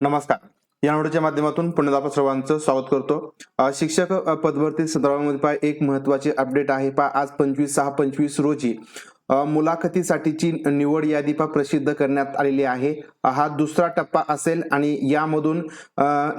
नमस्कार. या नोडच्या माध्यमातून पुण्यात आपण सर्वांचं स्वागत करतो. शिक्षक पदभरती संदर्भामध्ये पहा एक महत्वाची अपडेट आहे. पहा आज पंचवीस सहा पंचवीस रोजी मुलाखतीसाठीची निवड यादी पहा प्रसिद्ध करण्यात आलेली आहे. हा दुसरा टप्पा असेल आणि यामधून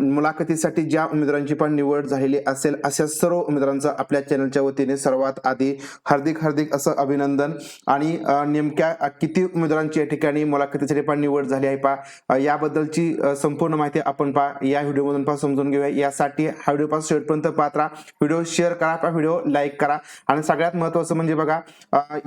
मुलाखतीसाठी ज्या उमेदवारांची पण निवड झालेली असेल अशा सर्व उमेदवारांचं आपल्या चॅनलच्या वतीने सर्वात आधी हार्दिक हार्दिक असं अभिनंदन. आणि नेमक्या किती उमेदवारांची या ठिकाणी मुलाखतीसाठी पण निवड झाली आहे पहा. याबद्दलची संपूर्ण माहिती आपण पहा. या व्हिडिओमधून पहा समजून घेऊया. यासाठी हा व्हिडिओ पास शेवटपर्यंत पाहत राहा. व्हिडिओ शेअर करा पा व्हिडिओ लाईक करा. आणि सगळ्यात महत्वाचं म्हणजे बघा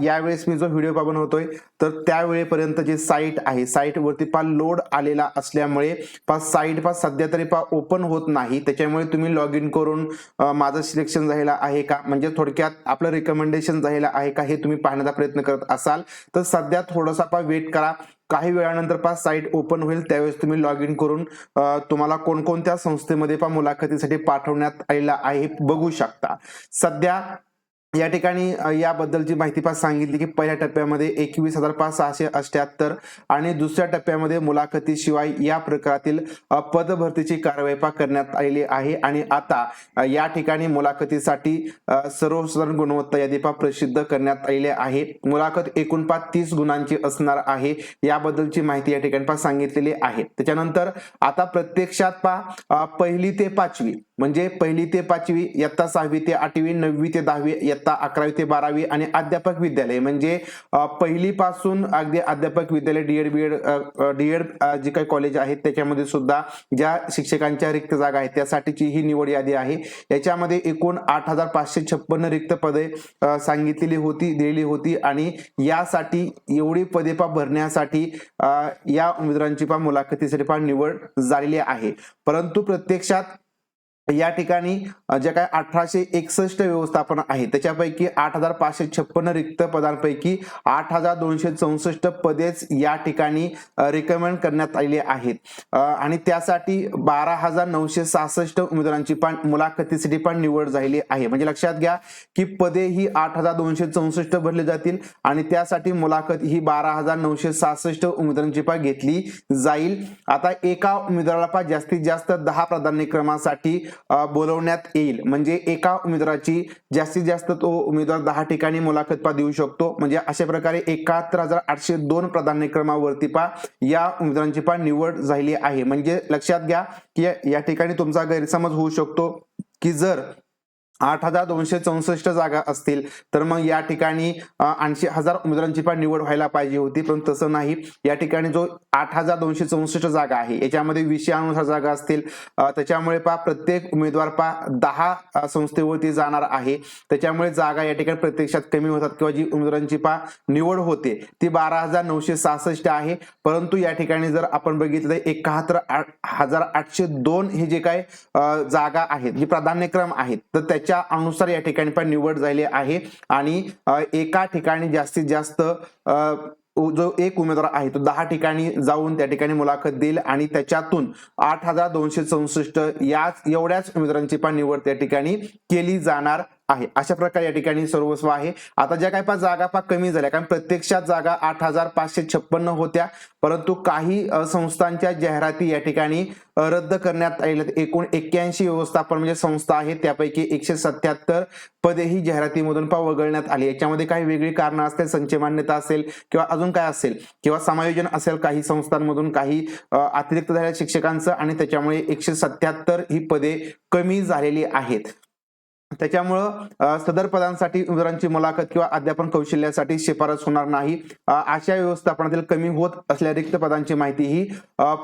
यावेळेस मी जो व्हिडिओ पहा बनवतोय तर त्यावेळेपर्यंत जे साईट आहे साईट वरती लोड आलेला असल्यामुळे पास साईट पास सध्या तरी पहा ओपन होत नाही. त्याच्यामुळे तुम्ही लॉग इन करून माझं सिलेक्शन झालेलं आहे का? म्हणजे थोडक्यात आपलं रिकमेंडेशन झालेलं आहे का? हे तुम्ही पाहण्याचा प्रयत्न करत असाल. तर सध्या थोडासा पहा वेट करा. काही वेळानंतर पास साईट ओपन होईल त्यावेळेस तुम्ही लॉग इन करून तुम्हाला कोणकोणत्या संस्थेमध्ये पा मुलाखतीसाठी पाठवण्यात आलेला आहे बघू शकता. सध्या या ठिकाणी याबद्दलची माहिती पास सांगितली की पहिल्या टप्प्यामध्ये एकवीस हजार पाच सहाशे अठ्याहत्तर आणि दुसऱ्या टप्प्यामध्ये मुलाखतीशिवाय या प्रकारातील पदभरतीची कारवाई करण्यात आलेली आहे. आणि आता या ठिकाणी मुलाखतीसाठी सर्वसाधारण गुणवत्ता यादीपा प्रसिद्ध करण्यात आलेली आहे. मुलाखत एकूण पाच तीस गुणांची असणार आहे याबद्दलची माहिती या ठिकाणी पास सांगितलेली आहे. त्याच्यानंतर आता प्रत्यक्षात पा पहिली ते पाचवी म्हणजे पहिली ते पाचवी इयत्ता सहावी ते आठवी नववी ते दहावी इयत्ता अकरावी ते बारावी आणि अध्यापक विद्यालय. म्हणजे पहिली पासून अगदी अध्यापक विद्यालय डीएड बीएड डीएड जे काही कॉलेज आहेत त्याच्यामध्ये सुद्धा ज्या शिक्षकांच्या रिक्त जागा आहेत त्यासाठीची ही निवड यादी आहे. याच्यामध्ये एकूण आठ हजार पाचशे छप्पन्न रिक्त पदे सांगितलेली होती दिलेली होती आणि यासाठी एवढी पदे पा भरण्यासाठी या उमेदवारांची पा मुलाखतीसाठी पा निवड झालेली आहे. परंतु प्रत्यक्षात या ठिकाणी जे ज्या काय अठराशे एकसष्ट व्यवस्थापन आहे त्याच्यापैकी आठ हजार पाचशे छप्पन्न रिक्त पदांपैकी आठ हजार दोनशे चौसष्ट पदेच या ठिकाणी रिकमेंड करण्यात आलेली आहेत. आणि त्यासाठी बारा हजार नऊशे सहासष्ट उमेदवारांची पण मुलाखतीसाठी पण निवड झालेली आहे. म्हणजे लक्षात घ्या की पदे ही आठ हजार दोनशे चौसष्ट भरली जातील आणि त्यासाठी मुलाखत ही बारा हजार नऊशे सहासष्ट उमेदवारांची पण घेतली जाईल. आता एका उमेदवाराला पा जास्तीत जास्त दहा प्राधान्यक्रमासाठी बोलवण्यात येईल. म्हणजे एका उमेदवाराची जास्तीत जास्त तो उमेदवार दहा ठिकाणी मुलाखत पा देऊ शकतो. म्हणजे अशा प्रकारे एकाहत्तर हजार आठशे दोन प्राधान्यक्रमावरती पा या उमेदवारांची पा निवड झालेली आहे. म्हणजे लक्षात घ्या की या ठिकाणी तुमचा गैरसमज होऊ शकतो की जर आठ हजार दोनशे चौसष्ट जागा असतील. तर मग या ठिकाणी ऐंशी हजार उमेदवारांची पण निवड व्हायला पाहिजे होती पण तसं नाही. या ठिकाणी जो आठ हजार दोनशे चौसष्ट जागा आहे याच्यामध्ये विषयानुसार जागा असतील. त्याच्यामुळे पा प्रत्येक उमेदवार पा दहा संस्थेवरती जाणार आहे. त्याच्यामुळे जागा या ठिकाणी प्रत्यक्षात कमी होतात किंवा जी उमेदवारांची पा निवड होते ती बारा हजार नऊशे सहासष्ट आहे. परंतु या ठिकाणी जर आपण बघितलं एकाहत्तर आठ- हजार आठशे दोन हे जे काय जागा आहेत जे प्राधान्यक्रम आहेत तर त्याच्या अनुसार या ठिकाणी पण निवड झाली आहे. आणि एका ठिकाणी जास्तीत जास्त जो एक उमेदवार आहे तो दहा ठिकाणी जाऊन त्या ठिकाणी मुलाखत देईल आणि त्याच्यातून आठ हजार दोनशे चौसष्ट याच एवढ्याच उमेदवारांची पण निवड त्या ठिकाणी केली जाणार आहे. अशा प्रकारे या ठिकाणी सर्वस्व आहे. आता ज्या काही जागा पा कमी झाल्या कारण प्रत्यक्षात जागा आठ हजार पाचशे छप्पन्न होत्या परंतु काही संस्थांच्या जाहिराती या ठिकाणी रद्द करण्यात आलेल्या एकूण एक्क्याऐंशी व्यवस्थापन म्हणजे संस्था आहेत त्यापैकी एकशे सत्याहत्तर पदे ही जाहिरातीमधून पा वगळण्यात आली. याच्यामध्ये काही वेगळी कारणं असतील संचय मान्यता असेल किंवा अजून काय असेल किंवा समायोजन असेल काही संस्थांमधून काही अतिरिक्त झालेल्या शिक्षकांचं आणि त्याच्यामुळे एकशे सत्याहत्तर ही पदे कमी झालेली आहेत. त्याच्यामुळं सदर पदांसाठी उमेदवारांची मुलाखत किंवा अध्यापन कौशल्यासाठी शिफारस होणार नाही. अशा व्यवस्थापनातील कमी होत असल्या रिक्त पदांची माहिती ही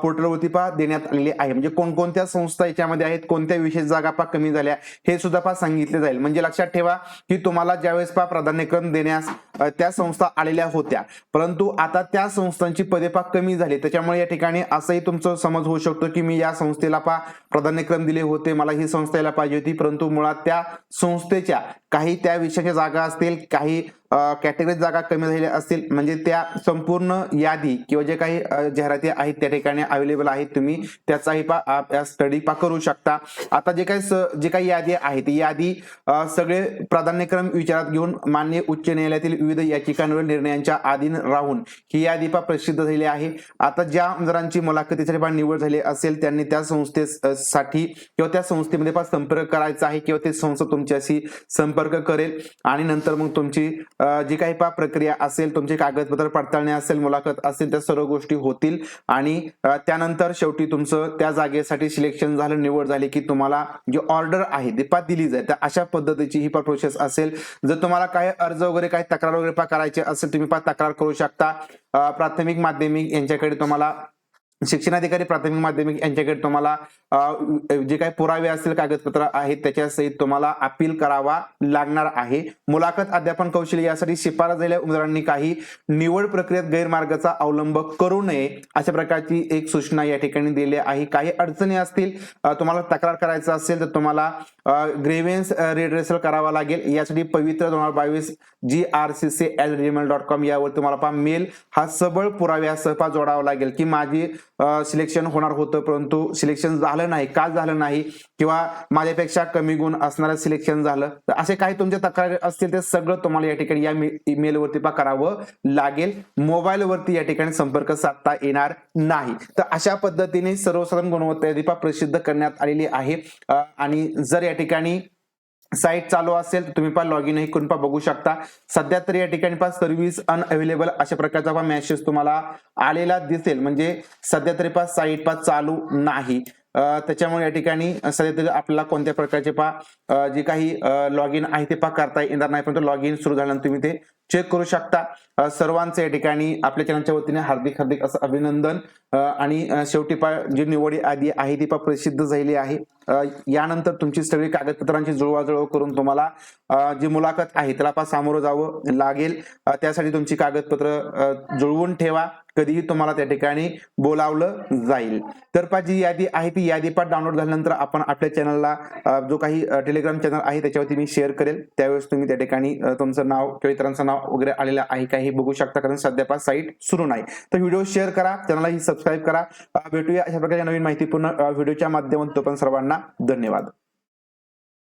पोर्टलवरती पा देण्यात आलेली आहे. म्हणजे कोणकोणत्या संस्था याच्यामध्ये आहेत कोणत्या विशेष जागा पा कमी झाल्या हे सुद्धा पा सांगितले जाईल. म्हणजे लक्षात ठेवा की तुम्हाला ज्यावेळेस पा प्राधान्यक्रम देण्यास त्या संस्था आलेल्या होत्या. परंतु आता त्या संस्थांची पदेपा कमी झाली. त्याच्यामुळे या ठिकाणी असंही तुमचं समज होऊ शकतो की मी या संस्थेला पा प्राधान्यक्रम दिले होते. मला ही संस्थेला पाहिजे होती. परंतु मुळात त्या संस्थेच्या काही त्या विषयाच्या जागा असतील काही कॅटेगरी जागा कमी झालेल्या असतील म्हणजे त्या संपूर्ण यादी किंवा जे काही जाहिराती आहेत त्या ठिकाणी अवेलेबल आहेत तुम्ही त्याचाही पा स्टडी पा करू शकता. आता जे काही जे काही यादी आहे ती यादी सगळे प्राधान्यक्रम विचारात घेऊन मान्य उच्च न्यायालयातील विविध याचिकांवर निर्णयांच्या अधीन राहून ही यादी पा प्रसिद्ध झाली आहे. आता ज्या आमदारांची मुलाखतीसाठी पा निवड झाली असेल त्यांनी त्या संस्थेसाठी किंवा त्या संस्थेमध्ये पा संपर्क करायचा आहे किंवा ते संस्था तुमच्याशी संपर्क करेल आणि नंतर मग तुमची जी काही पा प्रक्रिया असेल तुमचे कागदपत्र पडताळणी असेल मुलाखत असेल त्या सर्व गोष्टी होतील. आणि त्यानंतर शेवटी तुमचं त्या जागेसाठी सिलेक्शन झालं निवड झाली की तुम्हाला जी ऑर्डर आहे ती पा दिली जाईल. तर अशा पद्धतीची ही पा प्रोसेस असेल. जर तुम्हाला काही अर्ज वगैरे काही तक्रार वगैरे पा करायचे असेल तुम्ही पा तक्रार करू शकता. प्राथमिक माध्यमिक यांच्याकडे तुम्हाला शिक्षणाधिकारी प्राथमिक माध्यमिक यांच्याकडे तुम्हाला जे काही पुरावे असतील कागदपत्र आहेत त्याच्या सहित तुम्हाला अपील करावा लागणार आहे. मुलाखत अध्यापन कौशल्य यासाठी शिफारस झालेल्या उमेदवारांनी काही निवड प्रक्रियेत गैरमार्गाचा अवलंब करू नये अशा प्रकारची एक सूचना या ठिकाणी दिली आहे. काही अडचणी असतील तुम्हाला तक्रार करायचं असेल तर तुम्हाला ग्रेव्हन्स रिड्रेसल करावा लागेल. यासाठी पवित्र दोन हजार बावीस G R C C L Gmail dot com यावर तुम्हाला मेल हा सबळ पुराव्यासह जोडावा लागेल की माझी सिलेक्शन होणार होतं परंतु सिलेक्शन झालं नाही का झालं नाही किंवा माझ्यापेक्षा कमी गुण असणारं सिलेक्शन झालं तर असे काही तुमच्या तक्रारी असतील ते सगळं तुम्हाला या ठिकाणी या ईमेलवरती पा करावं लागेल. मोबाईलवरती या ठिकाणी संपर्क साधता येणार नाही. तर अशा पद्धतीने सर्वसाधारण गुणवत्ता यादी प्रसिद्ध करण्यात आलेली आहे. आणि जर या ठिकाणी साईट चालू असेल तर तुम्ही पहा लॉग इन करून पहा बघू शकता. सध्या तरी या ठिकाणी पण सर्व्हिस अनअवेलेबल अशा प्रकारचा पण मेसेज तुम्हाला आलेला दिसेल. म्हणजे सध्या तरी पहा साईट पहा चालू नाही. त्याच्यामुळे या ठिकाणी सध्या तरी आपल्याला कोणत्या प्रकारचे पा जे काही लॉग इन आहे ते पहा करता येणार नाही. परंतु लॉग इन सुरू झाल्यानंतर तुम्ही ते चेक करू शकता. अ, सर्वांचं या ठिकाणी आपल्या चॅनलच्या वतीने हार्दिक हार्दिक असं अभिनंदन. आणि शेवटी पा जी निवडी आधी आहे ती पा प्रसिद्ध झालेली आहे. यानंतर तुमची सगळी कागदपत्रांची जुळवाजुळव करून तुम्हाला जी मुलाखत आहे त्याला पा सामोरं जावं लागेल. त्यासाठी तुमची कागदपत्र जुळवून ठेवा. कधीही तुम्हाला त्या ठिकाणी बोलावलं जाईल. तर पा जी यादी आहे ती यादी पा डाउनलोड झाल्यानंतर आपण आपल्या चॅनलला जो काही टेलिग्राम चॅनल आहे त्याच्यावरती मी शेअर करेल. त्यावेळेस तुम्ही त्या ठिकाणी तुमचं नाव किंवा इतरांचं नाव वगैरे आलेला आहे का हे बघू शकता कारण सध्या पा साईट सुरू नाही. तर व्हिडिओ शेअर करा चॅनलला ही सबस्क्राईब करा. भेटूया अशा प्रकारच्या नवीन माहितीपूर्ण व्हिडिओच्या माध्यमातून पण सर्वांना. धन्यवाद.